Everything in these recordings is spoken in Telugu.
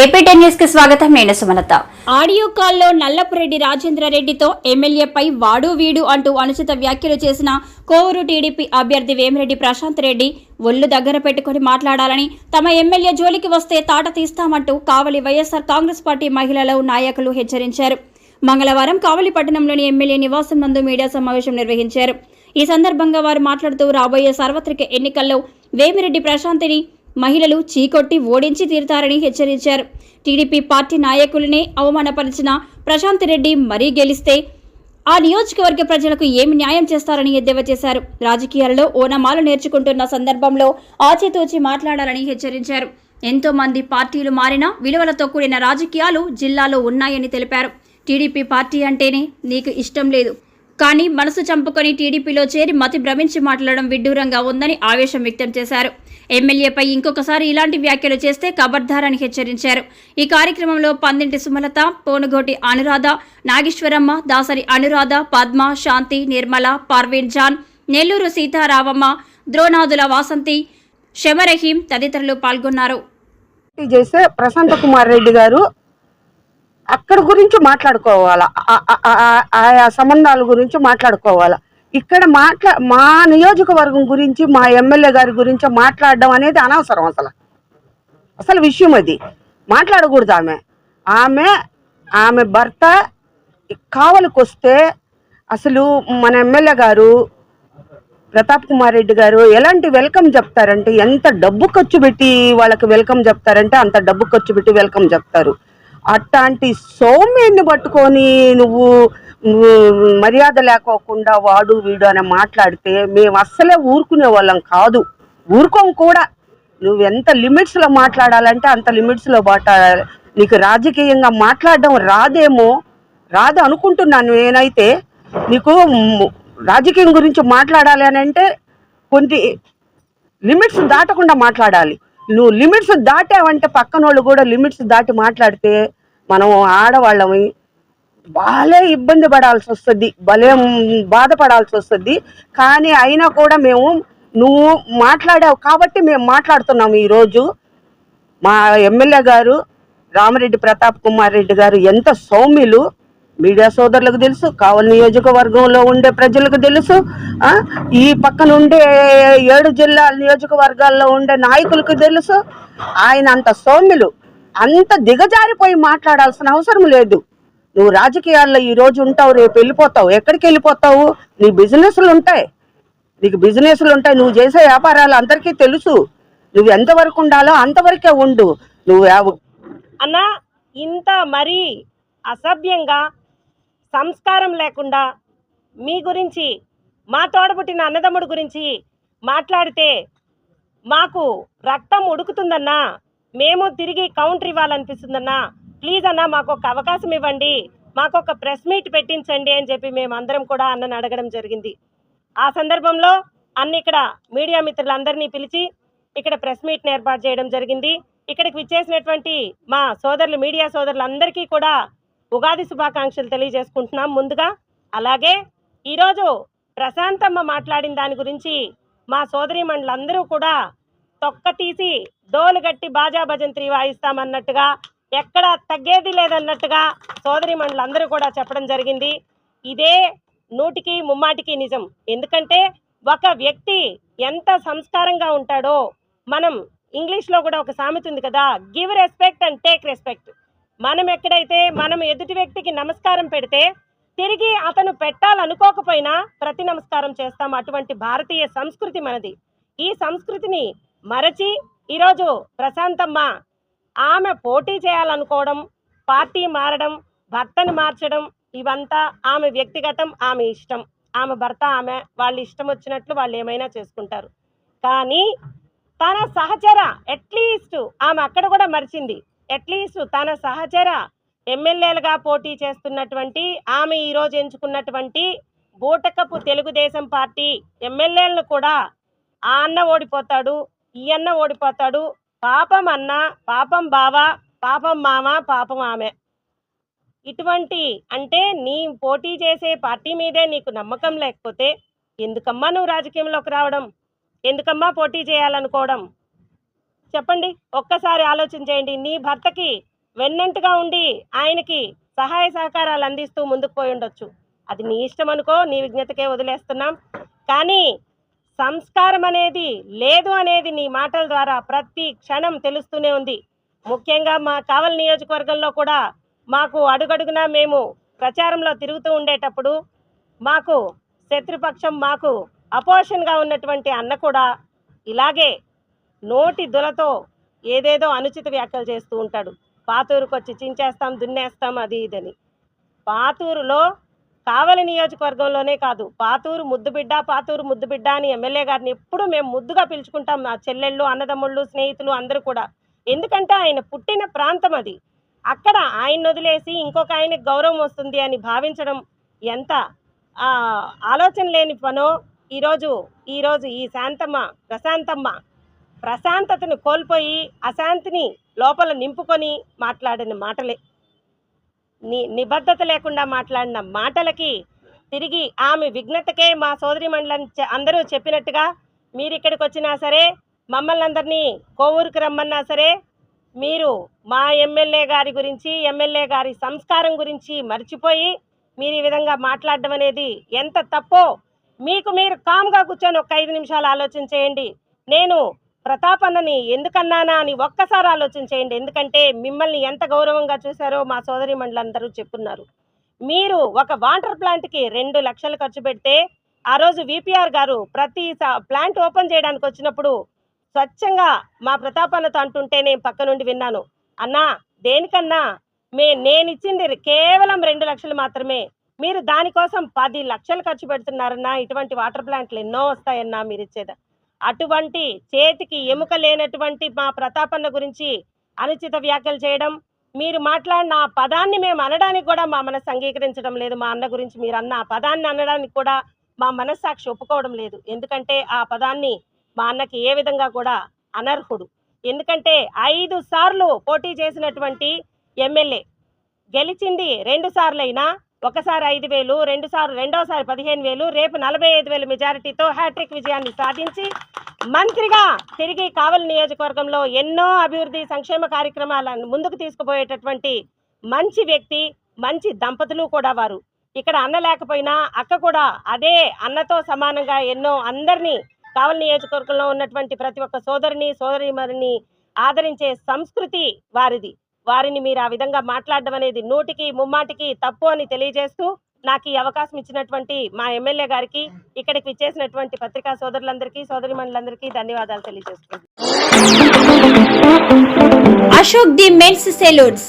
AP న్యూస్కి స్వాగతం. నేను సుమలత. ఆడియో కాల్లో నల్లపురెడ్డి రాజేంద్రారెడ్డితో ఎమ్మెల్యేపై వాడు వీడు అంటూ అనుచిత వ్యాఖ్యలు చేసిన కోవూరు టీడీపీ అభ్యర్థి వేమిరెడ్డి ప్రశాంత్ రెడ్డి ఒళ్ళు దగ్గర పెట్టుకుని మాట్లాడాలని తమ ఎమ్మెల్యే జోలికి వస్తే తాట తీస్తామంటూ కావలి వైఎస్ఆర్ కాంగ్రెస్ పార్టీ మహిళలు నాయకులు హెచ్చరించారు. మంగళవారం కావలి పట్టణంలోని ఎమ్మెల్యే నివాసం నందు మీడియా సమావేశం నిర్వహించారు. ఈ సందర్భంగా వారు మాట్లాడుతూ రాబోయే సార్వత్రిక ఎన్నికల్లో వేమిరెడ్డి ప్రశాంతిని మహిళలు చీకొట్టి ఓడించి తీరుతారని హెచ్చరించారు. టీడీపీ పార్టీ నాయకులనే అవమానపరిచిన ప్రశాంత్ రెడ్డి మరీ గెలిస్తే ఆ నియోజకవర్గ ప్రజలకు ఏమి న్యాయం చేస్తారని ఎద్దేవా చేశారు. రాజకీయాల్లో ఓనమాలు నేర్చుకుంటున్న సందర్భంలో ఆచితూచి మాట్లాడాలని హెచ్చరించారు. ఎంతో మంది పార్టీలు మారినా విలువలతో కూడిన రాజకీయాలు జిల్లాలో ఉన్నాయని తెలిపారు. టీడీపీ పార్టీ అంటేనే నీకు ఇష్టం లేదు. కానీ మనసు చంపుకొని టీడీపీలో చేరి మతి భ్రమించి మాట్లాడడం విడ్డూరంగా ఉందని ఆవేశం వ్యక్తం చేశారు. ఎమ్మెల్యేపై ఇంకొకసారి ఇలాంటి వ్యాఖ్యలు చేస్తే కబర్దారని హెచ్చరించారు. ఈ కార్యక్రమంలో పందింటి సుమలత పోనుగోటి అనురాధ నాగేశ్వరమ్మ దాసరి అనురాధ పద్మ శాంతి నిర్మల పర్వీన్ జాన్ నెల్లూరు సీతారామమ్మ ద్రోణాదుల వాసంతి షమరహీం తదితరులు పాల్గొన్నారు. చేస్తే ప్రశాంత కుమార్ రెడ్డి గారు అక్కడ గురించి మాట్లాడుకోవాలా? ఆయా సంబంధాల గురించి మాట్లాడుకోవాలా? ఇక్కడ మాట్లా మా నియోజకవర్గం గురించి మా ఎమ్మెల్యే గారి గురించి మాట్లాడడం అనేది అనవసరం అసలు. అసలు విషయం అది. మాట్లాడకూడదు ఆమె. ఆమె ఆమె భర్త కావలికొస్తే అసలు మన ఎమ్మెల్యే గారు ప్రతాప్ కుమార్ రెడ్డి గారు ఎలాంటి వెల్కమ్ చెప్తారంటే ఎంత డబ్బు ఖర్చు పెట్టి వాళ్ళకి వెల్కమ్ చెప్తారంటే అంత డబ్బు ఖర్చు పెట్టి వెల్కమ్ చెప్తారు. అట్లాంటి సౌమ్యాన్ని పట్టుకొని నువ్వు మర్యాద లేకోకుండా వాడు వీడు అని మాట్లాడితే మేము అస్సలే ఊరుకునే వాళ్ళం కాదు. ఊరుకోం కూడా. నువ్వు ఎంత లిమిట్స్లో మాట్లాడాలంటే అంత లిమిట్స్లో మాట్లాడాలి నీకు రాజకీయంగా మాట్లాడడం రాదేమో. రాదు అనుకుంటున్నాను నేనైతే. నీకు రాజకీయం గురించి మాట్లాడాలి అని అంటే కొన్ని లిమిట్స్ దాటకుండా మాట్లాడాలి. నువ్వు లిమిట్స్ దాటావంటే పక్కన వాళ్ళు కూడా లిమిట్స్ దాటి మాట్లాడితే మనం ఆడవాళ్ళమి భలే ఇబ్బంది పడాల్సి వస్తుంది భలే బాధపడాల్సి వస్తుంది. కానీ అయినా కూడా మేము నువ్వు మాట్లాడావు కాబట్టి మేము మాట్లాడుతున్నాము ఈరోజు. మా ఎమ్మెల్యే గారు రామరెడ్డి ప్రతాప్ కుమార్ రెడ్డి గారు ఎంత సౌమ్యులు. మీడియా సోదరులకు తెలుసు కావలి నియోజకవర్గంలో ఉండే ప్రజలకు తెలుసు ఈ పక్కన ఉండే ఏడు జిల్లాల నియోజకవర్గాల్లో ఉండే నాయకులకు తెలుసు. ఆయన అంత సౌమ్యులు. అంత దిగజారిపోయి మాట్లాడాల్సిన అవసరం లేదు. నువ్వు రాజకీయాల్లో ఈ రోజు ఉంటావు రేపు వెళ్ళిపోతావు. ఎక్కడికి వెళ్ళిపోతావు? నీ బిజినెస్లు ఉంటాయి. నీకు బిజినెస్లు ఉంటాయి. నువ్వు చేసే వ్యాపారాలు అందరికీ తెలుసు. నువ్వు ఎంతవరకు ఉండాలో అంతవరకే ఉండు. నువ్వు అన్న ఇంత మరీ అసభ్యంగా సంస్కారం లేకుండా మీ గురించి మా తోడబుట్టిన అన్నదమ్ముడు గురించి మాట్లాడితే మాకు రక్తం ఉడుకుతుందన్నా. మేము తిరిగి కౌంటర్ ఇవ్వాలనిపిస్తుందన్నా. ప్లీజ్ అన్న మాకు ఒక అవకాశం ఇవ్వండి. మాకు ఒక ప్రెస్ మీట్ పెట్టించండి అని చెప్పి మేము అందరం కూడా అన్నను అడగడం జరిగింది. ఆ సందర్భంలో అన్న ఇక్కడ మీడియా మిత్రులందరినీ పిలిచి ఇక్కడ ప్రెస్ మీట్ని ఏర్పాటు చేయడం జరిగింది. ఇక్కడికి విచ్చేసినటువంటి మా సోదరులు మీడియా సోదరులందరికీ కూడా ఉగాది శుభాకాంక్షలు తెలియజేసుకుంటున్నాం ముందుగా. అలాగే ఈరోజు ప్రశాంతమ్మ మాట్లాడిన దాని గురించి మా సోదరి మండలందరూ కూడా తొక్క తీసి డోలు గట్టి బాజా భజంత్రి వాయిస్తామన్నట్టుగా ఎక్కడ తగ్గేది లేదన్నట్టుగా సోదరి మండలందరూ కూడా చెప్పడం జరిగింది. ఇదే నూటికి ముమ్మాటికి నిజం. ఎందుకంటే ఒక వ్యక్తి ఎంత సంస్కారంగా ఉంటాడో మనం ఇంగ్లీష్లో కూడా ఒక సామెత ఉంది కదా give respect and take respect మనం ఎక్కడైతే మనం ఎదుటి వ్యక్తికి నమస్కారం పెడితే తిరిగి అతను పెట్టాలనుకోకపోయినా ప్రతి నమస్కారం చేస్తాం. అటువంటి భారతీయ సంస్కృతి మనది. ఈ సంస్కృతిని మరచి ఈరోజు ప్రశాంతమ్మ ఆమె పోటీ చేయాలనుకోవడం పార్టీ మారడం భర్తను మార్చడం ఇవంతా ఆమె వ్యక్తిగతం ఆమె ఇష్టం. ఆమె భర్త ఆమె వాళ్ళు ఇష్టం వచ్చినట్లు వాళ్ళు ఏమైనా చేసుకుంటారు. కానీ తన సహచర అట్లీస్ట్ ఆమె అక్కడ కూడా మరిచింది. అట్లీస్ట్ తన సహచర ఎమ్మెల్యేలుగా పోటీ చేస్తున్నటువంటి ఆమె ఈరోజు ఎంచుకున్నటువంటి బూటకపు తెలుగుదేశం పార్టీ ఎమ్మెల్యేలను కూడా ఆ అన్న ఓడిపోతాడు ఈ అన్న ఓడిపోతాడు పాపం అన్న పాపం బావ పాపం మామ పాపం ఆమె. ఇటువంటి అంటే నీ పోటీ చేసే పార్టీ మీదే నీకు నమ్మకం లేకపోతే ఎందుకమ్మా నువ్వు రాజకీయంలోకి రావడం? ఎందుకమ్మా పోటీ చేయాలనుకోవడం? చెప్పండి ఒక్కసారి ఆలోచన చేయండి. నీ భర్తకి వెన్నంటుగా ఉండి ఆయనకి సహాయ సహకారాలు అందిస్తూ ముందుకు పోయి ఉండొచ్చు. అది నీ ఇష్టం అనుకో నీ విజ్ఞతకే వదిలేస్తున్నాం. కానీ సంస్కారం అనేది లేదు అనేది నీ మాటల ద్వారా ప్రతి క్షణం తెలుస్తూనే ఉంది. ముఖ్యంగా మా కావల్ నియోజకవర్గంలో కూడా మాకు అడుగడుగునా మేము ప్రచారంలో తిరుగుతూ ఉండేటప్పుడు మాకు శత్రుపక్షం మాకు అపోషన్గా ఉన్నటువంటి అన్న కూడా ఇలాగే నోటి దులతో ఏదేదో అనుచిత వ్యాఖ్యలు చేస్తూ ఉంటాడు. పాతూరుకు వచ్చి చించేస్తాం దున్నేస్తాం అది ఇదని. పాతూరులో కావలి నియోజకవర్గంలోనే కాదు పాతూరు ముద్దుబిడ్డ పాతూరు ముద్దుబిడ్డ అని ఎమ్మెల్యే గారిని ఎప్పుడు మేము ముద్దుగా పిలుచుకుంటాం నా చెల్లెళ్ళు అన్నదమ్ముళ్ళు స్నేహితులు అందరూ కూడా. ఎందుకంటే ఆయన పుట్టిన ప్రాంతం అది. అక్కడ ఆయన వదిలేసి ఇంకొక ఆయనకి గౌరవం వస్తుంది అని భావించడం ఎంత ఆలోచన లేని పనో? ఈరోజు ఈరోజు ఈ శాంతమ్మ ప్రశాంతమ్మ ప్రశాంతతను కోల్పోయి అశాంతిని లోపల నింపుకొని మాట్లాడిన మాటలే. ని నిబద్ధత లేకుండా మాట్లాడిన మాటలకి తిరిగి ఆమె విఘ్నతకే మా సోదరి మండలం అందరూ చెప్పినట్టుగా మీరు ఇక్కడికి వచ్చినా సరే మమ్మల్ని అందరినీ కోవూరుకు రమ్మన్నా సరే మీరు మా ఎమ్మెల్యే గారి గురించి ఎమ్మెల్యే గారి సంస్కారం గురించి మర్చిపోయి మీరు ఈ విధంగా మాట్లాడడం అనేది ఎంత తప్పో మీకు మీరు కామ్గా కూర్చొని ఒక ఐదు నిమిషాలు ఆలోచన చేయండి. నేను ప్రతాప్ అన్నని ఎందుకన్నానా అని ఒక్కసారి ఆలోచన చేయండి. ఎందుకంటే మిమ్మల్ని ఎంత గౌరవంగా చూశారో మా సోదరి మండలందరూ చెప్పున్నారు. మీరు ఒక వాటర్ ప్లాంట్కి రెండు లక్షలు ఖర్చు పెడితే ఆ రోజు విపిఆర్ గారు ప్రతి ప్లాంట్ ఓపెన్ చేయడానికి వచ్చినప్పుడు స్వచ్ఛంగా మా ప్రతాప్ అన్నతో అంటుంటే నేను పక్క నుండి విన్నాను. అన్నా దేనికన్నా మే నేను ఇచ్చింది కేవలం రెండు లక్షలు మాత్రమే. మీరు దానికోసం పది లక్షలు ఖర్చు పెడుతున్నారన్నా ఇటువంటి వాటర్ ప్లాంట్లు ఎన్నో వస్తాయన్నా మీరు ఇచ్చేదా అటువంటి చేతికి ఎముక లేనటువంటి మా ప్రతాపన్న గురించి అనుచిత వ్యాఖ్యలు చేయడం మీరు మాట్లాడిన ఆ పదాన్ని మేము అనడానికి కూడా మా మనసు అంగీకరించడం లేదు. మా అన్న గురించి మీరు అన్న ఆ పదాన్ని అనడానికి కూడా మా మనస్సాక్షి ఒప్పుకోవడం లేదు. ఎందుకంటే ఆ పదాన్ని మా అన్నకి ఏ విధంగా కూడా అనర్హుడు. ఎందుకంటే ఐదు సార్లు పోటీ చేసినటువంటి ఎమ్మెల్యే గెలిచింది రెండు సార్లు అయినా ఒకసారి ఐదు వేలు రెండు సార్లు రెండోసారి పదిహేను వేలు రేపు నలభై ఐదు వేల మెజారిటీతో హ్యాట్రిక్ విజయాన్ని సాధించి మంత్రిగా తిరిగి కావలి నియోజకవర్గంలో ఎన్నో అభివృద్ధి సంక్షేమ కార్యక్రమాలను ముందుకు తీసుకుపోయేటటువంటి మంచి వ్యక్తి మంచి దంపతులు కూడా వారు. ఇక్కడ అన్న లేకపోయినా అక్క కూడా అదే అన్నతో సమానంగా ఎన్నో అందరినీ కావలి నియోజకవర్గంలో ఉన్నటువంటి ప్రతి ఒక్క సోదరిని సోదరిమరిని ఆదరించే సంస్కృతి వారిది. వారిని మీరు ఆ విధంగా మాట్లాడడం అనేది నూటికి ముమ్మాటికి తప్పు అని తెలియజేస్తూ నాకు ఈ అవకాశం ఇచ్చినటువంటి మా ఎమ్మెల్యే గారికి ఇక్కడికి విచ్చేసినటువంటి పత్రికా సోదరులందరికీ సోదరి ధన్యవాదాలు తెలియజేస్తున్నాను. Ashok the men's salons.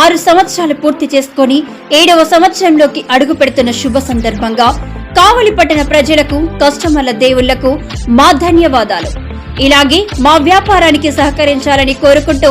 ఆరు సంవత్సరాలు పూర్తి చేసుకొని ఏడవ సంవత్సరంలోకి అడుగు పెడుతున్న శుభ సందర్భంగా కావలి పట్టణ ప్రజలకు కస్టమర్ల దేవుళ్ళకు మా ధన్యవాదాలు. ఇలాగే మా వ్యాపారానికి సహకరించాలని కోరుకుంటూ